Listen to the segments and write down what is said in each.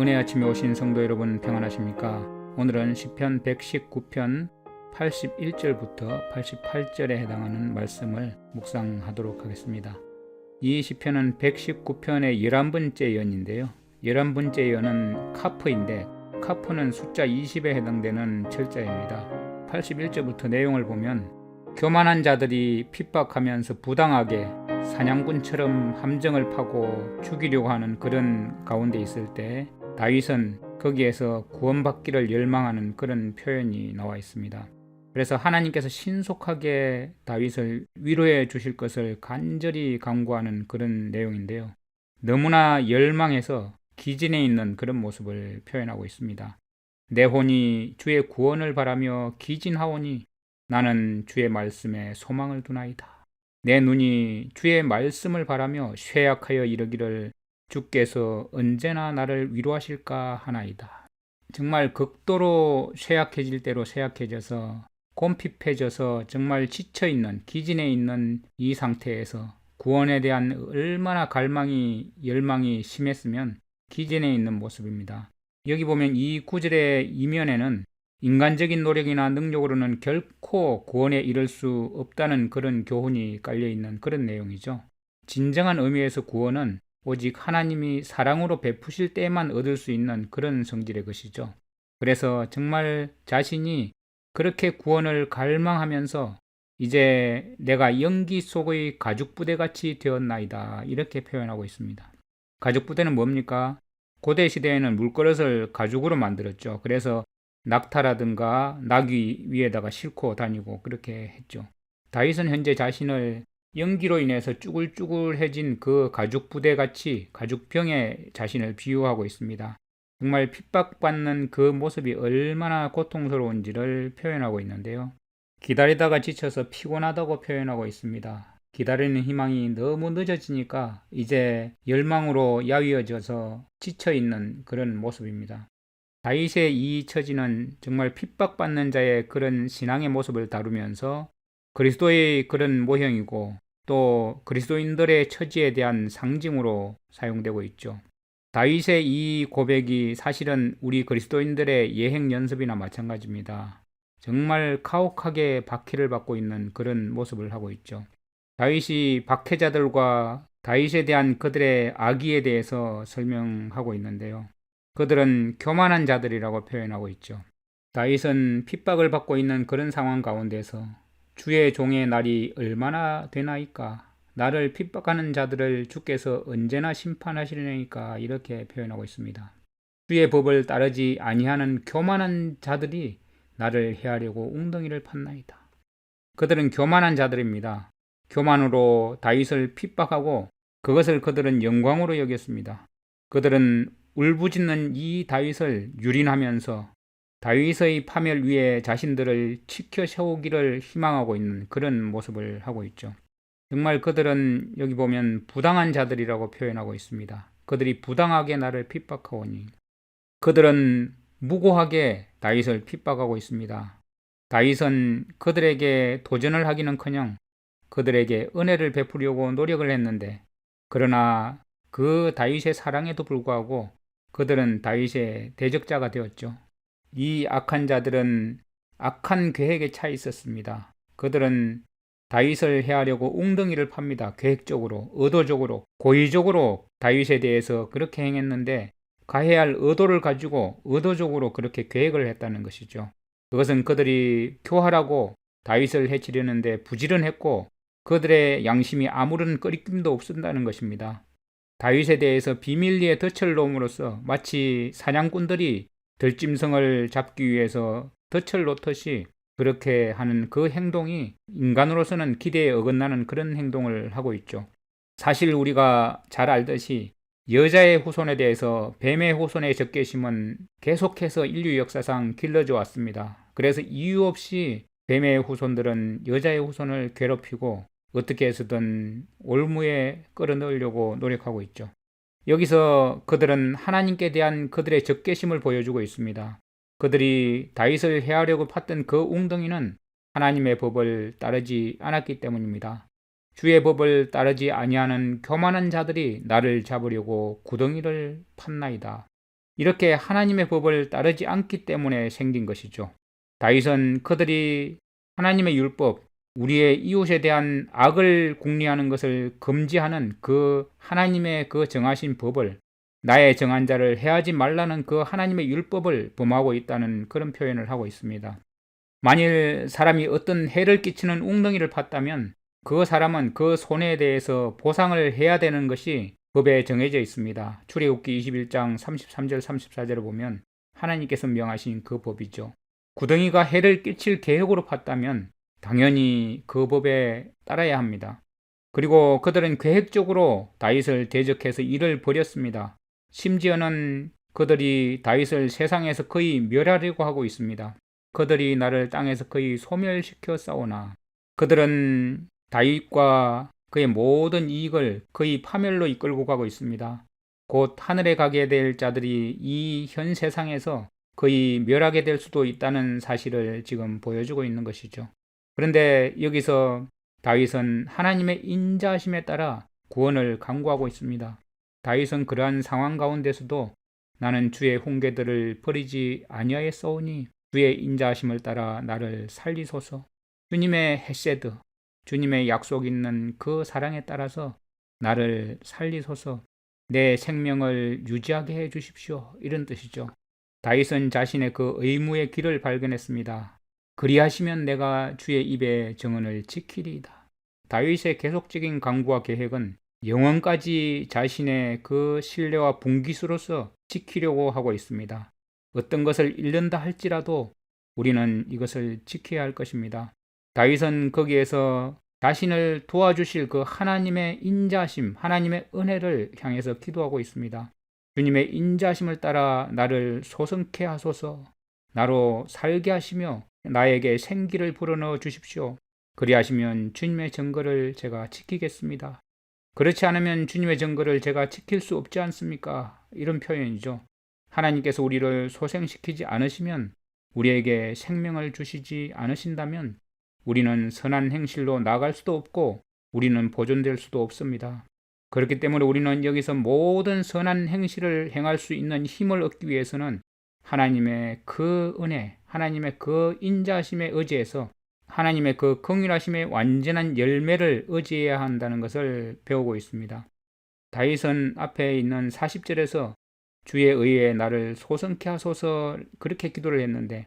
은혜 아침에 오신 성도 여러분 평안하십니까? 오늘은 시편 119편 81절부터 88절에 해당하는 말씀을 묵상하도록 하겠습니다. 이 시편은 119편의 11번째 연인데요. 11번째 연은 카프인데 카프는 숫자 20에 해당되는 철자입니다. 81절부터 내용을 보면 교만한 자들이 핍박하면서 부당하게 사냥꾼처럼 함정을 파고 죽이려고 하는 그런 가운데 있을 때 다윗은 거기에서 구원받기를 열망하는 그런 표현이 나와 있습니다. 그래서 하나님께서 신속하게 다윗을 위로해 주실 것을 간절히 간구하는 그런 내용인데요. 너무나 열망해서 기진해 있는 그런 모습을 표현하고 있습니다. 내 혼이 주의 구원을 바라며 기진하오니 나는 주의 말씀에 소망을 두나이다. 내 눈이 주의 말씀을 바라며 쇠약하여 이르기를 주께서 언제나 나를 위로하실까 하나이다. 정말 극도로 쇠약해질 대로 쇠약해져서 곰핍해져서 정말 지쳐있는 기진해 있는 이 상태에서 구원에 대한 얼마나 갈망이 열망이 심했으면 기진해 있는 모습입니다. 여기 보면 이 구절의 이면에는 인간적인 노력이나 능력으로는 결코 구원에 이를 수 없다는 그런 교훈이 깔려 있는 그런 내용이죠. 진정한 의미에서 구원은 오직 하나님이 사랑으로 베푸실 때만 얻을 수 있는 그런 성질의 것이죠. 그래서 정말 자신이 그렇게 구원을 갈망하면서 이제 내가 연기 속의 가죽 부대 같이 되었나이다. 이렇게 표현하고 있습니다. 가죽 부대는 뭡니까? 고대 시대에는 물그릇을 가죽으로 만들었죠. 그래서 낙타라든가 나귀 위에다가 싣고 다니고 그렇게 했죠. 다윗은 현재 자신을 연기로 인해서 쭈글쭈글해진 그 가죽 부대 같이 가죽병에 자신을 비유하고 있습니다. 정말 핍박받는 그 모습이 얼마나 고통스러운지를 표현하고 있는데요. 기다리다가 지쳐서 피곤하다고 표현하고 있습니다. 기다리는 희망이 너무 늦어지니까 이제 열망으로 야위어져서 지쳐 있는 그런 모습입니다. 다윗의 이 처지는 정말 핍박받는 자의 그런 신앙의 모습을 다루면서 그리스도의 그런 모형이고 또 그리스도인들의 처지에 대한 상징으로 사용되고 있죠. 다윗의 이 고백이 사실은 우리 그리스도인들의 예행 연습이나 마찬가지입니다. 정말 가혹하게 박해를 받고 있는 그런 모습을 하고 있죠. 다윗이 박해자들과 다윗에 대한 그들의 악의에 대해서 설명하고 있는데요. 그들은 교만한 자들이라고 표현하고 있죠. 다윗은 핍박을 받고 있는 그런 상황 가운데서 주의 종의 날이 얼마나 되나이까? 나를 핍박하는 자들을 주께서 언제나 심판하시려니까 이렇게 표현하고 있습니다. 주의 법을 따르지 아니하는 교만한 자들이 나를 해하려고 웅덩이를 팠나이다. 그들은 교만한 자들입니다. 교만으로 다윗을 핍박하고 그것을 그들은 영광으로 여겼습니다. 그들은 울부짖는 이 다윗을 유린하면서 다윗의 파멸 위에 자신들을 치켜 세우기를 희망하고 있는 그런 모습을 하고 있죠. 정말 그들은 여기 보면 부당한 자들이라고 표현하고 있습니다. 그들이 부당하게 나를 핍박하오니 그들은 무고하게 다윗을 핍박하고 있습니다. 다윗은 그들에게 도전을 하기는커녕 그들에게 은혜를 베푸려고 노력을 했는데 그러나 그 다윗의 사랑에도 불구하고 그들은 다윗의 대적자가 되었죠. 이 악한 자들은 악한 계획에 차 있었습니다. 그들은 다윗을 해하려고 웅덩이를 팝니다. 계획적으로, 의도적으로, 고의적으로 다윗에 대해서 그렇게 행했는데 가해야 할 의도를 가지고 의도적으로 그렇게 계획을 했다는 것이죠. 그것은 그들이 교활하고 다윗을 해치려는데 부지런했고 그들의 양심이 아무런 꺼리낌도 없었다는 것입니다. 다윗에 대해서 비밀리에 덫을 놓음으로써 마치 사냥꾼들이 들짐승을 잡기 위해서 덫을 놓듯이 그렇게 하는 그 행동이 인간으로서는 기대에 어긋나는 그런 행동을 하고 있죠. 사실 우리가 잘 알듯이 여자의 후손에 대해서 뱀의 후손의 적개심은 계속해서 인류 역사상 길러져 왔습니다. 그래서 이유 없이 뱀의 후손들은 여자의 후손을 괴롭히고 어떻게 해서든 올무에 끌어넣으려고 노력하고 있죠. 여기서 그들은 하나님께 대한 그들의 적개심을 보여주고 있습니다. 그들이 다윗을 해하려고 팠던 그 웅덩이는 하나님의 법을 따르지 않았기 때문입니다. 주의 법을 따르지 아니하는 교만한 자들이 나를 잡으려고 구덩이를 팠나이다. 이렇게 하나님의 법을 따르지 않기 때문에 생긴 것이죠. 다윗은 그들이 하나님의 율법, 우리의 이웃에 대한 악을 궁리하는 것을 금지하는 그 하나님의 그 정하신 법을 나의 정한 자를 해하지 말라는 그 하나님의 율법을 범하고 있다는 그런 표현을 하고 있습니다. 만일 사람이 어떤 해를 끼치는 웅덩이를 팠다면 그 사람은 그 손해에 대해서 보상을 해야 되는 것이 법에 정해져 있습니다. 출애굽기 21장 33절 34절을 보면 하나님께서 명하신 그 법이죠. 구덩이가 해를 끼칠 계획으로 팠다면 당연히 그 법에 따라야 합니다. 그리고 그들은 계획적으로 다윗을 대적해서 일을 벌였습니다. 심지어는 그들이 다윗을 세상에서 거의 멸하려고 하고 있습니다. 그들이 나를 땅에서 거의 소멸시켜 싸우나 그들은 다윗과 그의 모든 이익을 거의 파멸로 이끌고 가고 있습니다. 곧 하늘에 가게 될 자들이 이 현 세상에서 거의 멸하게 될 수도 있다는 사실을 지금 보여주고 있는 것이죠. 그런데 여기서 다윗은 하나님의 인자심에 따라 구원을 강구하고 있습니다. 다윗은 그러한 상황 가운데서도 나는 주의 훈계들을 버리지 아니하였사오니 주의 인자심을 따라 나를 살리소서. 주님의 헤세드, 주님의 약속 있는 그 사랑에 따라서 나를 살리소서. 내 생명을 유지하게 해 주십시오. 이런 뜻이죠. 다윗은 자신의 그 의무의 길을 발견했습니다. 그리하시면 내가 주의 입의 정언을 지키리이다. 다윗의 계속적인 강구와 계획은 영원까지 자신의 그 신뢰와 분기수로서 지키려고 하고 있습니다. 어떤 것을 잃는다 할지라도 우리는 이것을 지켜야 할 것입니다. 다윗은 거기에서 자신을 도와주실 그 하나님의 인자심, 하나님의 은혜를 향해서 기도하고 있습니다. 주님의 인자심을 따라 나를 소성케 하소서, 나로 살게 하시며 나에게 생기를 불어넣어 주십시오. 그리하시면 주님의 증거를 제가 지키겠습니다. 그렇지 않으면 주님의 증거를 제가 지킬 수 없지 않습니까? 이런 표현이죠. 하나님께서 우리를 소생시키지 않으시면 우리에게 생명을 주시지 않으신다면 우리는 선한 행실로 나갈 수도 없고 우리는 보존될 수도 없습니다. 그렇기 때문에 우리는 여기서 모든 선한 행실을 행할 수 있는 힘을 얻기 위해서는 하나님의 그 은혜, 하나님의 그 인자심에 의지해서 하나님의 그 긍휼하심의 완전한 열매를 의지해야 한다는 것을 배우고 있습니다. 다윗은 앞에 있는 40절에서 주의 의에 나를 소성케 하소서 그렇게 기도를 했는데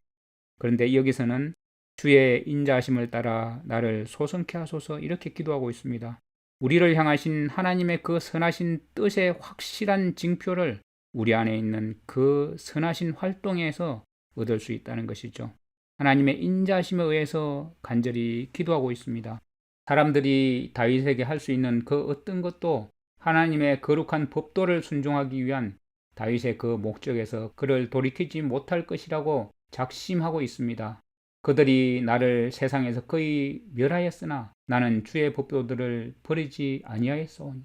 그런데 여기서는 주의 인자심을 따라 나를 소성케 하소서 이렇게 기도하고 있습니다. 우리를 향하신 하나님의 그 선하신 뜻의 확실한 징표를 우리 안에 있는 그 선하신 활동에서 얻을 수 있다는 것이죠. 하나님의 인자심에 의해서 간절히 기도하고 있습니다. 사람들이 다윗에게 할 수 있는 그 어떤 것도 하나님의 거룩한 법도를 순종하기 위한 다윗의 그 목적에서 그를 돌이키지 못할 것이라고 작심하고 있습니다. 그들이 나를 세상에서 거의 멸하였으나 나는 주의 법도들을 버리지 아니하였사오니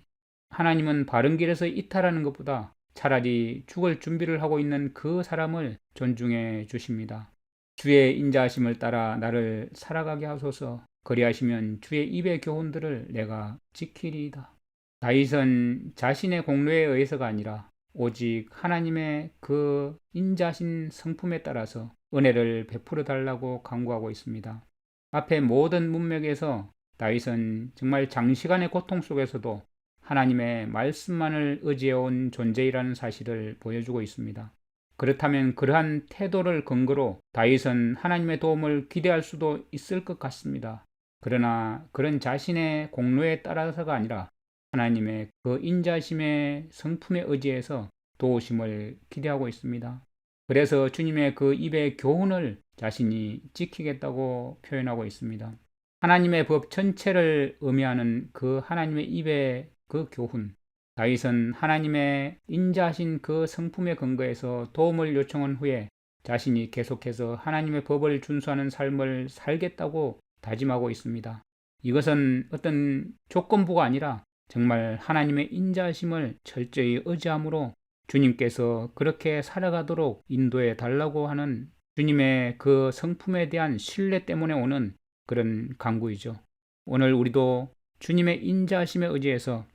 하나님은 바른 길에서 이탈하는 것보다 차라리 죽을 준비를 하고 있는 그 사람을 존중해 주십니다. 주의 인자하심을 따라 나를 살아가게 하소서 그리하시면 주의 입의 교훈들을 내가 지키리이다. 다윗은 자신의 공로에 의해서가 아니라 오직 하나님의 그 인자신 성품에 따라서 은혜를 베풀어 달라고 강구하고 있습니다. 앞에 모든 문맥에서 다윗은 정말 장시간의 고통 속에서도 하나님의 말씀만을 의지해온 존재이라는 사실을 보여주고 있습니다. 그렇다면 그러한 태도를 근거로 다윗은 하나님의 도움을 기대할 수도 있을 것 같습니다. 그러나 그런 자신의 공로에 따라서가 아니라 하나님의 그 인자심의 성품에 의지해서 도우심을 기대하고 있습니다. 그래서 주님의 그 입의 교훈을 자신이 지키겠다고 표현하고 있습니다. 하나님의 법 전체를 의미하는 그 하나님의 입의 그 교훈. 다윗은 하나님의 인자하신 그 성품의 근거에서 도움을 요청한 후에 자신이 계속해서 하나님의 법을 준수하는 삶을 살겠다고 다짐하고 있습니다. 이것은 어떤 조건부가 아니라 정말 하나님의 인자심을 철저히 의지함으로 주님께서 그렇게 살아가도록 인도해 달라고 하는 주님의 그 성품에 대한 신뢰 때문에 오는 그런 강구이죠. 오늘 우리도 주님의 인자심에 의지해서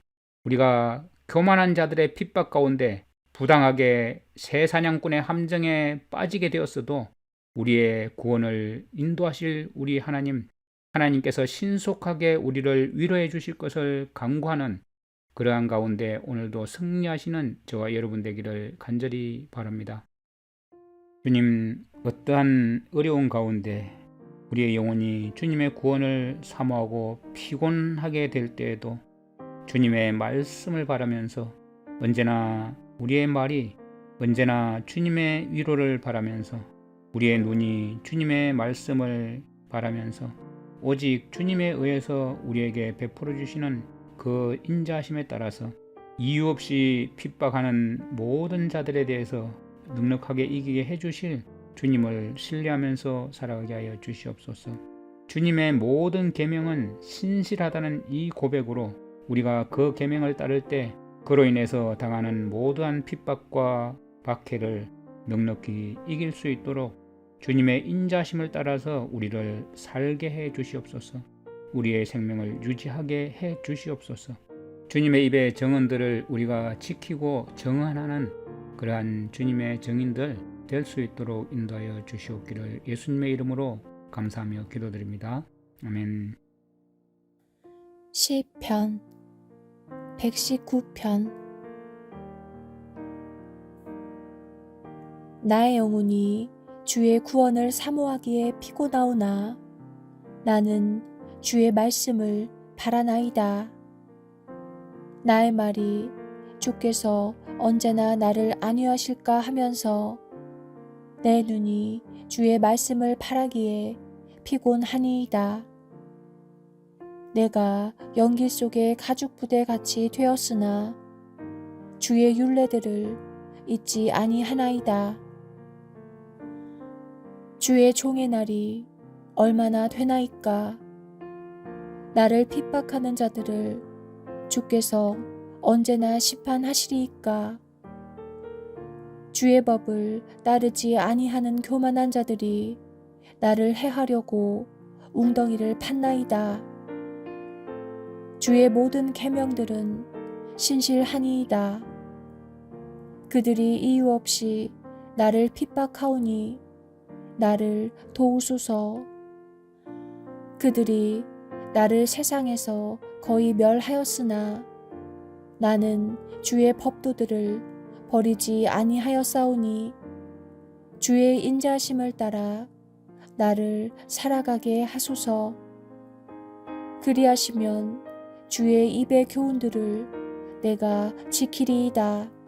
우리가 교만한 자들의 핍박 가운데 부당하게 새 사냥꾼의 함정에 빠지게 되었어도 우리의 구원을 인도하실 우리 하나님, 하나님께서 신속하게 우리를 위로해 주실 것을 강구하는 그러한 가운데 오늘도 승리하시는 저와 여러분 되기를 간절히 바랍니다. 주님, 어떠한 어려운 가운데 우리의 영혼이 주님의 구원을 사모하고 피곤하게 될 때에도 주님의 말씀을 바라면서 언제나 우리의 말이 언제나 주님의 위로를 바라면서 우리의 눈이 주님의 말씀을 바라면서 오직 주님에 의해서 우리에게 베풀어 주시는 그 인자하심에 따라서 이유 없이 핍박하는 모든 자들에 대해서 넉넉하게 이기게 해주실 주님을 신뢰하면서 살아가게 하여 주시옵소서. 주님의 모든 계명은 신실하다는 이 고백으로 우리가 그 계명을 따를 때 그로 인해서 당하는 모두한 핍박과 박해를 넉넉히 이길 수 있도록 주님의 인자심을 따라서 우리를 살게 해 주시옵소서. 우리의 생명을 유지하게 해 주시옵소서. 주님의 입의 정언들을 우리가 지키고 정언하는 그러한 주님의 정인들 될 수 있도록 인도하여 주시옵기를 예수님의 이름으로 감사하며 기도드립니다. 아멘. 시편 119편 나의 영혼이 주의 구원을 사모하기에 피곤하오나 나는 주의 말씀을 바라나이다. 나의 말이 주께서 언제나 나를 안위하실까 하면서 내 눈이 주의 말씀을 바라기에 피곤하니이다. 내가 연기 속의 가죽 부대 같이 되었으나 주의 윤례들을 잊지 아니하나이다. 주의 종의 날이 얼마나 되나이까? 나를 핍박하는 자들을 주께서 언제나 심판하시리이까? 주의 법을 따르지 아니하는 교만한 자들이 나를 해하려고 웅덩이를 팠나이다. 주의 모든 계명들은 신실하니이다. 그들이 이유 없이 나를 핍박하오니 나를 도우소서. 그들이 나를 세상에서 거의 멸하였으나 나는 주의 법도들을 버리지 아니하였사오니 주의 인자심을 따라 나를 살아가게 하소서. 그리하시면 주의 입의 교훈들을 내가 지키리이다.